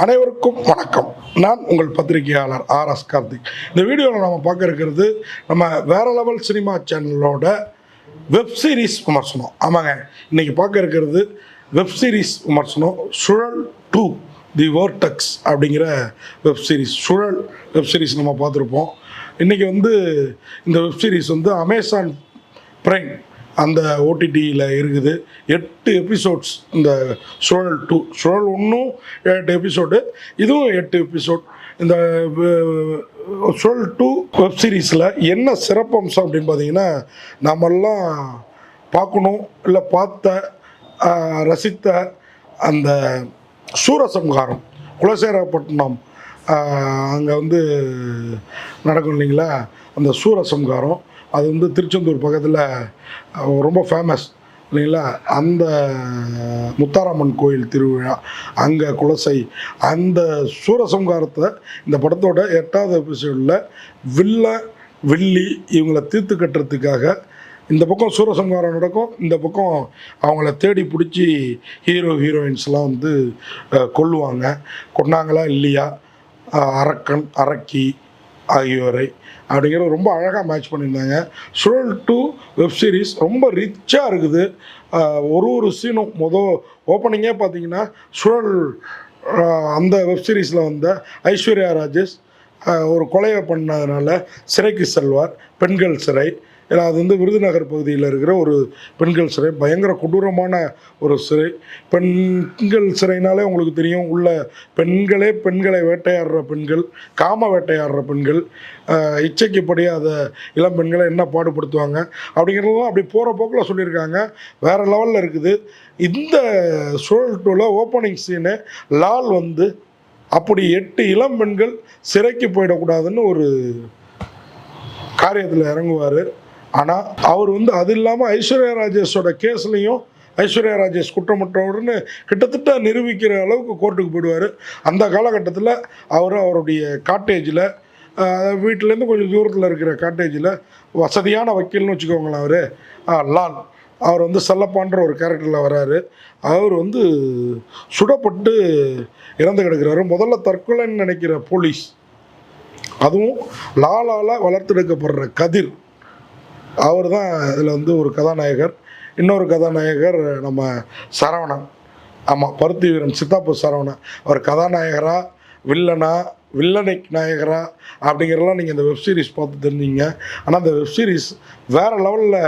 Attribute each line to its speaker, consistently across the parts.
Speaker 1: அனைவருக்கும் வணக்கம். நான் உங்கள் பத்திரிகையாளர் ஆர் எஸ் கார்த்திக். இந்த வீடியோவில் நம்ம பார்க்க இருக்கிறது நம்ம வேற லெவல் சினிமா சேனலோட வெப் சீரிஸ் விமர்சனம். ஆமாங்க இன்றைக்கி பார்க்க இருக்கிறது வெப் சீரிஸ் விமர்சனம் சுழல் டூ தி ஓர்டக்ஸ் அப்படிங்கிற web series Suzhal web series நம்ம பார்த்துருப்போம். இன்றைக்கி வந்து இந்த வெப் சீரிஸ் வந்து அமேசான் பிரைம் அந்த ஓடிடியில் இருக்குது. எட்டு எபிசோட்ஸ் இந்த சுழல் டூ சுழல் ஒன்றும் எட்டு எபிசோடு இதுவும் எட்டு எபிசோட் இந்த சுழல் டூ வெப் சீரிஸில் என்ன சிறப்பம்சம் அப்படின்னு பார்த்தீங்கன்னா நாமெல்லாம் பார்க்கணும் இல்லை பார்த்த ரசித்த அந்த சூரசம்ஹாரம் குலசேரப்பட்டினம் அங்கே வந்து நடக்கும் இல்லைங்களா? அந்த சூரசம்ஹாரம் அது வந்து திருச்செந்தூர் பக்கத்தில் ரொம்ப ஃபேமஸ் இல்லைங்களா? அந்த முத்தாராமன் கோயில் திருவிழா அங்கே குலசை அந்த சூரசம்ஹாரத்தை இந்த படத்தோட எட்டாவது எபிசோடில் வில்ல வில்லி இவங்களை தீர்த்து கட்டுறதுக்காக இந்த பக்கம் சூரசம்ஹாரம் நடக்கும். இந்த பக்கம் அவங்கள தேடி பிடிச்சி ஹீரோ ஹீரோயின்ஸ்லாம் வந்து கொள்ளுவாங்க கொல்லுவாங்க. கொன்னாங்களா இல்லையா? அரக்கன் அரக்கி ஆகியோரை அப்படிங்கிறது ரொம்ப அழகாக மேட்ச் பண்ணியிருந்தாங்க. சுழல் டூ வெப் சீரிஸ் ரொம்ப ரிச்சாக இருக்குது. ஒரு ஒரு சீனும் மொதல் ஓப்பனிங்கே பார்த்தீங்கன்னா சுழல் அந்த வெப் சீரிஸில் வந்த ஐஸ்வர்யா ராஜேஷ் ஒரு கொலையை பண்ணதுனால சிறைக்கு செல்வார். பெண்கள் சிறை. ஏன்னா அது வந்து விருதுநகர் பகுதியில் இருக்கிற ஒரு பெண்கள் சிறை பயங்கர கொடூரமான ஒரு சிறை. பெண்கள் சிறைனாலே உங்களுக்கு தெரியும் உள்ள பெண்களே பெண்களை வேட்டையாடுற பெண்கள் காம வேட்டையாடுற பெண்கள். ஆஹ், அதை இளம் பெண்களை என்ன பாடுபடுத்துவாங்க? அப்படிங்கிறதும் அப்படி போகிற போக்கில் சொல்லியிருக்காங்க. வேறு லெவலில் இருக்குது. இந்த சூழல் டூவில் ஓப்பனிங் சீனு லால் வந்து அப்படி எட்டு இளம் பெண்கள் சிறைக்கு போயிடக்கூடாதுன்னு ஒரு காரியத்தில் இறங்குவார். ஆனால் அவர் வந்து அது இல்லாமல் ஐஸ்வர்யா ராஜேஷோட கேஸ்லையும் ஐஸ்வர்யா ராஜேஷ் குற்றமற்றவர்னு கிட்டத்தட்ட நிரூபிக்கிற அளவுக்கு கோர்ட்டுக்கு போயிடுவார். அந்த காலகட்டத்தில் அவர் அவருடைய காட்டேஜில் வீட்டிலேருந்து கொஞ்சம் தூரத்தில் இருக்கிற காட்டேஜில் வசதியான வக்கீல்னு வச்சுக்கோங்களேன் அவர். லால். அவர் வந்து செல்லப்பான்ற ஒரு கேரக்டரில் வராரு. அவர் வந்து சுடப்பட்டு இறந்து கிடக்கிறாரு. முதல்ல தற்கொலைன்னு நினைக்கிற போலீஸ். அதுவும் லாலால வளர்த்தெடுக்கப்படுற கதிர். அவர் தான் இதில் வந்து ஒரு கதாநாயகர். இன்னொரு கதாநாயகர் நம்ம சரவணன். ஆமாம் பருத்தி வீரன் சித்தாப்பு சரவணன். அவர் கதாநாயகரா வில்லனா வில்லனை நாயகரா அப்படிங்கிறதெல்லாம் நீங்கள் இந்த வெப் சீரிஸ் பார்த்து தெரிஞ்சீங்க. ஆனால் அந்த வெப் சீரிஸ் வேறு லெவலில்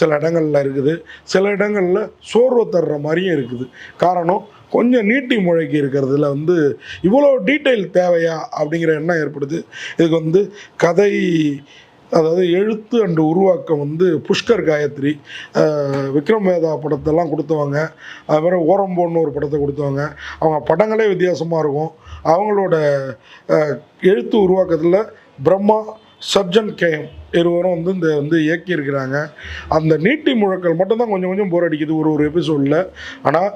Speaker 1: சில இடங்களில் இருக்குது. சில இடங்களில் சோர்வு தர்ற மாதிரியும் இருக்குது. காரணம் கொஞ்சம் நீட்டி முழக்கி இருக்கிறதுல வந்து இவ்வளோ டீட்டெயில் தேவையா அப்படிங்கிற எண்ணம் ஏற்படுது. இதுக்கு வந்து கதை அதாவது எழுத்து அண்டு உருவாக்கம் வந்து புஷ்கர் காயத்ரி விக்ரம் வேதா படத்தெல்லாம் கொடுத்தவங்க. அது மாதிரி ஓரம்போன்னு ஒரு படத்தை கொடுத்தவங்க. அவங்க படங்களே வித்தியாசமாக இருக்கும். அவங்களோட எழுத்து உருவாக்கத்தில் பிரம்மா சர்ஜன் கேம் இருவரும் வந்து இந்த வந்து இயக்கியிருக்கிறாங்க. அந்த நீட்டி முழக்கல் மட்டும்தான் கொஞ்சம் கொஞ்சம் போர் அடிக்குது ஒரு ஒரு எபிசோடில் ஆனால்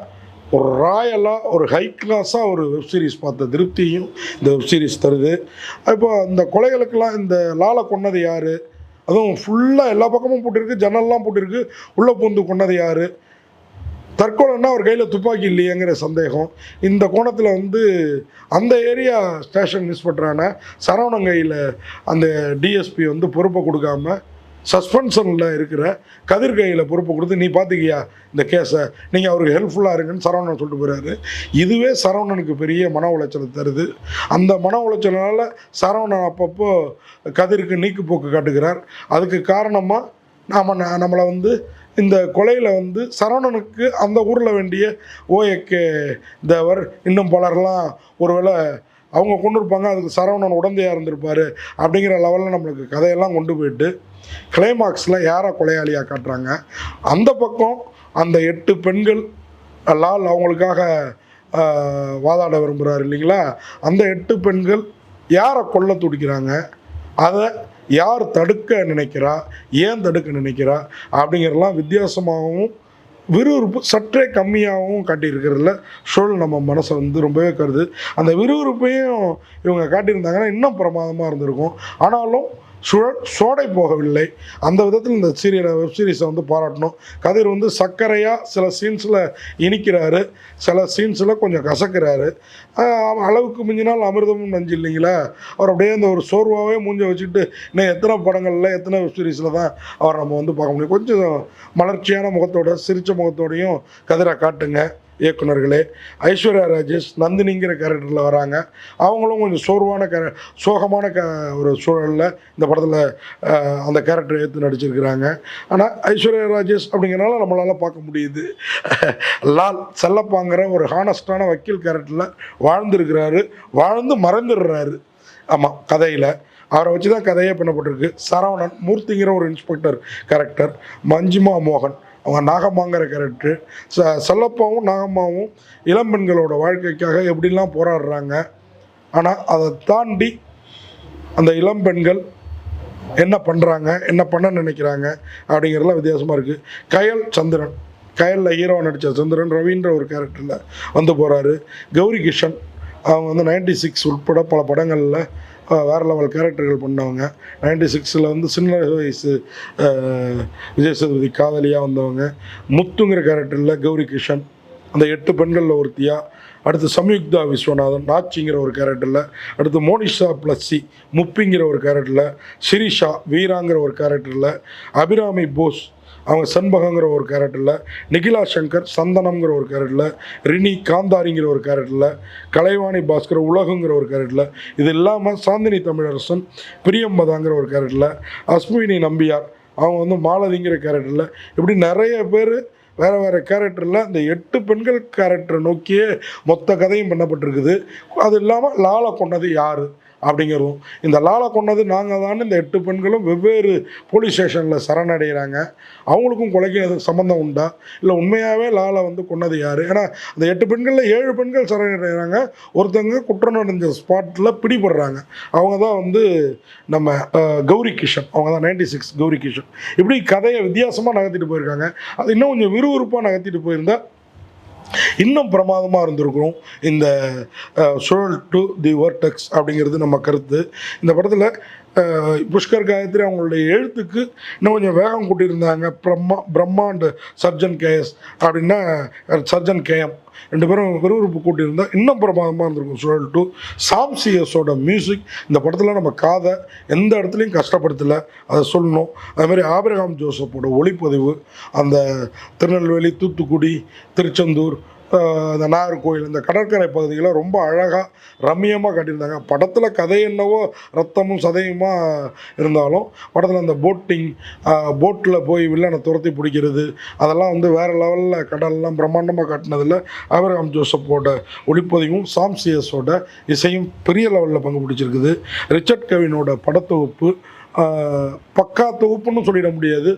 Speaker 1: ஒரு ராயலாக ஒரு ஹை கிளாஸாக ஒரு வெப் சீரிஸ் பார்த்த திருப்தியும் இந்த வெப் சீரிஸ் தருது. இப்போ இந்த கொலைகளுக்கெல்லாம் இந்த லாலை கொன்னது யார்? அதுவும் ஃபுல்லாக எல்லா பக்கமும் போட்டிருக்கு ஜன்னல்லாம் போட்டிருக்கு உள்ளே பூந்து கொன்னது யார்? தற்கொலைன்னா அவர் கையில் துப்பாக்கி இல்லையேங்கிற சந்தேகம். இந்த கோணத்தில் வந்து அந்த ஏரியா ஸ்டேஷன் இன்ஸ்பெக்டரான சரவணன் கையில் அந்த டிஎஸ்பி வந்து பொறுப்பை கொடுக்காம சஸ்பென்ஷனில் இருக்கிற கதிர் கையில் கொடுத்து நீ பார்த்துக்கியா இந்த கேஸை நீங்கள் அவருக்கு ஹெல்ப்ஃபுல்லாக இருங்கன்னு சரவணன் சொல்லிட்டு போகிறாரு இதுவே சரவணனுக்கு பெரிய மன உளைச்சலை தருது. அந்த மன உளைச்சலால் சரவணன் அப்பப்போ கதிருக்கு நீக்குப்போக்கு காட்டுகிறார். அதுக்கு காரணமாக நாம் நம்மளை வந்து இந்த கொலையில் வந்து சரவணனுக்கு அந்த ஊரில் வேண்டிய ஓஏகே தேவர் இன்னும் பலர்லாம் ஒருவேளை அவங்க கொண்டு இருப்பாங்க அதுக்கு சரவணன் உடந்தையாக இருந்திருப்பார் அப்படிங்கிற லெவலில் நம்மளுக்கு கதையெல்லாம் கொண்டு போயிட்டு கிளைமாக்ஸில் யாரை கொலையாளியாக காட்டுறாங்க? அந்த பக்கம் அந்த எட்டு பெண்கள் லால் அவங்களுக்காக வாதாட விரும்புகிறார் இல்லைங்களா? அந்த எட்டு பெண்கள் யாரை கொல்ல துடிக்கிறாங்க? அதை யார் தடுக்க நினைக்கிறா? ஏன் தடுக்க நினைக்கிறா? அப்படிங்கிறலாம் வித்தியாசமாகவும் விறுவிறுப்பு சற்றே கம்மியாகவும் காட்டியிருக்கிறதுல சூழல் நம்ம மனசை வந்து ரொம்பவே கருது. அந்த விறுவிறுப்பையும் இவங்க காட்டியிருந்தாங்கன்னா இன்னும் பிரமாதமாக இருந்திருக்கும். ஆனாலும் சுழல் சோடை போகவில்லை. அந்த விதத்தில் இந்த சீரியலை வெப் சீரிஸை வந்து பாராட்டணும். கதிர் வந்து சர்க்கரையாக சில சீன்ஸில் இனிக்கிறாரு. சில சீன்ஸில் கொஞ்சம் கசக்கிறாரு. அளவுக்கு மிஞ்சினால் அமிர்தமும் நஞ்சு இல்லைங்களா அவர் அப்படியே அந்த ஒரு சோர்வாகவே மூஞ்ச வச்சுக்கிட்டு இன்னும் எத்தனை படங்களில் எத்தனை வெப் சீரிஸில் தான் அவர் நம்ம வந்து பார்க்க முடியும்? கொஞ்சம் மலர்ச்சியான முகத்தோட சிரித்த முகத்தோடையும் கதிரை காட்டுங்க. இயக்குனர்களே ஐஸ்வர்யா ராஜேஷ் நந்தினிங்கிற கேரக்டரில் வராங்க. அவங்களும் கொஞ்சம் சோர்வான கே சோகமான க ஒரு சூழலில் இந்த படத்தில் அந்த கேரக்டரை ஏற்று நடிச்சிருக்கிறாங்க. ஆனால் ஐஸ்வர்யா ராஜேஷ் அப்படிங்கிறனால நம்மளால் பார்க்க முடியுது. லால் செல்லப்பாங்கிற ஒரு ஹானஸ்டான வக்கீல் கேரக்டரில் வாழ்ந்துருக்கிறாரு. வாழ்ந்து மறந்துடுறாரு. ஆமாம் கதையில். அவரை வச்சு தான் கதையே பண்ணப்பட்டிருக்கு. சரவணன் மூர்த்திங்கிற ஒரு இன்ஸ்பெக்டர் கேரக்டர் மஞ்சிமா மோகன். அவங்க நாகம்மாங்கிற கேரக்டர் ச செல்லப்பாவும் நாகம்மாவும் இளம் பெண்களோட வாழ்க்கைக்காக எப்படிலாம் போராடுறாங்க. ஆனால் அதை தாண்டி அந்த இளம் பெண்கள் என்ன பண்ணுறாங்க என்ன பண்ண நினைக்கிறாங்க அப்படிங்கிறதுலாம் வித்தியாசமாக இருக்குது கயல் சந்திரன் கயலில் ஹீரோ நடித்த சந்திரன் ரவின்ற ஒரு கேரக்டரில் வந்து போகிறாரு கௌரி கிஷன் அவங்க வந்து நைன்டி சிக்ஸ் உட்பட பல படங்களில் வேறு லெவல் கேரக்டர்கள் பண்ணவங்க. நைன்டி சிக்ஸில் வந்து சின்ன வயசு விஜய் சேதுபதி காதலியாக வந்தவங்க. முத்துங்கிற கேரக்டரில் கௌரி கிஷன் அந்த எட்டு பெண்களில் ஒருத்தியாக அடுத்து சம்யுக்தா விஸ்வநாதன் நாச்சிங்கிற ஒரு கேரக்டரில் அடுத்து மோனிஷா பிளஸ்ஸி முப்பிங்கிற ஒரு கேரக்டரில் சிரிஷா வீராங்கிற ஒரு கேரக்டரில் அபிராமி போஸ் அவங்க சண்பகங்கிற ஒரு கேரக்டரில் நிகிலா சங்கர் சந்தனம்ங்கிற ஒரு கேரக்டரில் ரினி காந்தாரிங்கிற ஒரு கேரக்டரில் கலைவாணி பாஸ்கர் உலகுங்கிற ஒரு கேரக்டரில் இது இல்லாமல் சாந்தினி தமிழரசன் பிரியம்பதாங்கிற ஒரு கேரக்டரில் அஸ்மினி நம்பியார் அவங்க வந்து மாலதிங்கிற கேரக்டரில் இப்படி நிறைய பேர் வேறு வேறு கேரக்டரில் இந்த எட்டு பெண்கள் கேரக்டரை நோக்கியே மொத்த கதையும் பண்ணப்பட்டிருக்குது. அது இல்லாமல் லாலை கொண்டது யார்? அப்படிங்கிறதும் இந்த லாலை கொண்டது நாங்கள் தான். இந்த எட்டு பெண்களும் வெவ்வேறு போலீஸ் ஸ்டேஷனில் சரணடைகிறாங்க. அவங்களுக்கும் கொலைக்கும் சம்மந்தம் உண்டா? இல்லை உண்மையாகவே லாலை வந்து கொன்னது யார்? ஏன்னா அந்த எட்டு பெண்களில் ஏழு பெண்கள் சரணடைகிறாங்க. ஒருத்தவங்க குற்றம் நடந்த ஸ்பாட்டில் பிடிபடுறாங்க. அவங்க தான் வந்து நம்ம கௌரி கிஷன். அவங்க தான் நைன்டி சிக்ஸ் கௌரி கிஷன். இப்படி கதையை வித்தியாசமாக நகர்த்திட்டு போயிருக்காங்க. அது இன்னும் கொஞ்சம் விறுவிறுப்பாக நகர்த்திட்டு போயிருந்தா இன்னும் பிரமாதமாக இருந்திருக்கும் இந்த அஹ், சுழல் டு தி வர்டெக்ஸ் அப்படிங்கிறது நம்ம கருத்து. இந்த படத்தில் புஷ்கர் காயத்ரி அவங்களுடைய எழுத்துக்கு இன்னும் கொஞ்சம் வேகம் கூட்டியிருந்தாங்க. பிரம்மா பிரம்மாண்டு சர்ஜன் கேஎஸ் அப்படின்னா சர்ஜன் கேஎம் ரெண்டு பேரும் விறுவிறுப்பு கூட்டியிருந்தால் இன்னும் பிரமாதமாக இருந்திருக்கும். சுழல் டூ சாம் சிஎஸோட மியூசிக் இந்த படத்தில் நம்ம காதை எந்த இடத்துலையும் கஷ்டப்படுத்தலை. அதை சொல்லணும். அது மாதிரி ஆபிரகாம் ஜோசப்போட ஒளிப்பதிவு அந்த திருநெல்வேலி தூத்துக்குடி திருச்செந்தூர் இந்த நாகர்கோயில் இந்த கடற்கரை பகுதியில் ரொம்ப அழகாக ரம்மியமாக காட்டியிருந்தாங்க. படத்தில் கதை என்னவோ ரத்தமும் சதையுமா இருந்தாலும் படத்தில் அந்த போட்டிங் போட்டில் போய் வில்லனை துரத்தி பிடிக்கிறது அதெல்லாம் வந்து வேறு லெவலில் கடல்லாம் பிரம்மாண்டமாக காட்டினதில் அபிரகாம் ஜோசப்போட ஒளிப்பதிவும் சாம்சியஸோட இசையும் பெரிய லெவலில் பங்கு பிடிச்சிருக்குது. ரிச்சர்ட் கவினோட படத்தொகுப்பு பக்கா தொகுப்புன்னு சொல்லிட முடியாது.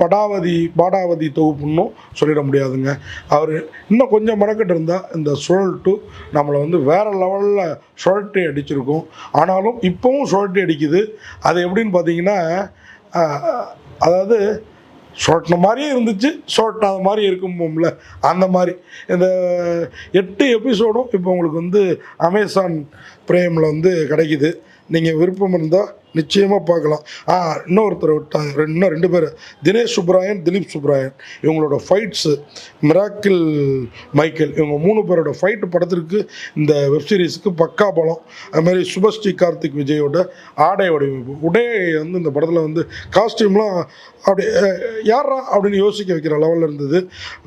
Speaker 1: படாவதி பாடாவதி தொகுப்புன்னும் சொல்லிட முடியாதுங்க. அவர் இன்னும் கொஞ்சம் மறக்கிட்டு இருந்தால் இந்த சுழல் டூ நம்மளை வந்து வேறு லெவலில் சுழட்டி அடிச்சிருக்கும். ஆனாலும் இப்போவும் சுழட்டி அடிக்குது. அது எப்படின்னு பார்த்தீங்கன்னா அதாவது சொட்டின மாதிரியே இருந்துச்சு சொட்டாத மாதிரி இருக்கும்போம்ல அந்த மாதிரி. இந்த எட்டு எபிசோடும் இப்போ உங்களுக்கு வந்து அமேசான் பிரேமில் வந்து கிடைக்குது. நீங்கள் விருப்பம் இருந்தால் நிச்சயமாக பார்க்கலாம். ஆ இன்னொருத்தர் விட்டாங்க. இன்னும் ரெண்டு பேர். தினேஷ் சுப்ராயன் திலீப் சுப்ராயன் இவங்களோட ஃபைட்ஸு மிராக்கிள் மைக்கேல். இவங்க மூணு பேரோட ஃபைட்டு படத்திற்கு இந்த வெப்சீரிஸுக்கு பக்கா பலம். அதுமாதிரி சுபஸ்ரீ கார்த்திக் விஜயோட ஆடை வடிவமைப்பு. உடை வந்து இந்த படத்தில் வந்து காஸ்டியூம்லாம் அப்படி யாரா அப்படின்னு யோசிக்க வைக்கிற லெவலில் இருந்தது.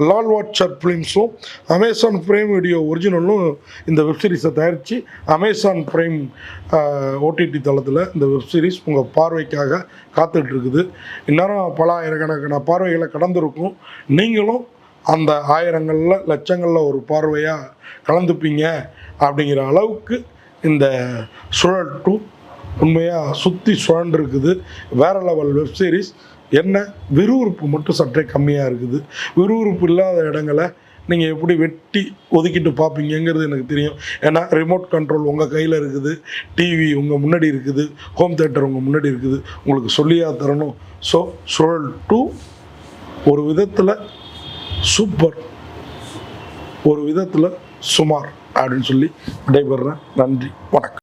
Speaker 1: லால் வாட்சர் ஃபிலிம்ஸும் அமேசான் ப்ரைம் வீடியோ ஒரிஜினலும் இந்த வெப்சீரிஸை தயாரித்து அமேசான் பிரைம் ஓடிடி தளத்தில் இந்த வெப்சீரிஸ் உங்கள் பார்வைக்காக காத்துட்டு இருக்குது இந்நேரம் பல ஆயிரக்கணக்கான பார்வைகளை கடந்திருக்கும். நீங்களும் அந்த ஆயிரங்களில் லட்சங்களில் ஒரு பார்வையாக கலந்துப்பீங்க அப்படிங்கிற அளவுக்கு இந்த சுழல் டூ உண்மையாக சுற்றி சுழன்றிருக்குது. வேறு லெவல் வெப்சீரிஸ் என்ன? விறுவிறுப்பு மட்டும் சற்றே கம்மியாக இருக்குது. விறுவிறுப்பு இல்லாத இடங்களை நீங்கள் எப்படி வெட்டி ஒதுக்கிட்டு பார்ப்பீங்கங்கிறது எனக்கு தெரியும். ஏன்னா ரிமோட் கண்ட்ரோல் உங்கள் கையில் இருக்குது டிவி உங்கள் முன்னாடி இருக்குது ஹோம் தேட்டர் உங்கள் முன்னாடி இருக்குது உங்களுக்கு சொல்லியா தரணும். ஸோ சுழல் டூ ஒரு விதத்தில் சூப்பர் ஒரு விதத்தில் சுமார் அப்படின்னு சொல்லி விடைபெறுறேன். நன்றி வணக்கம்.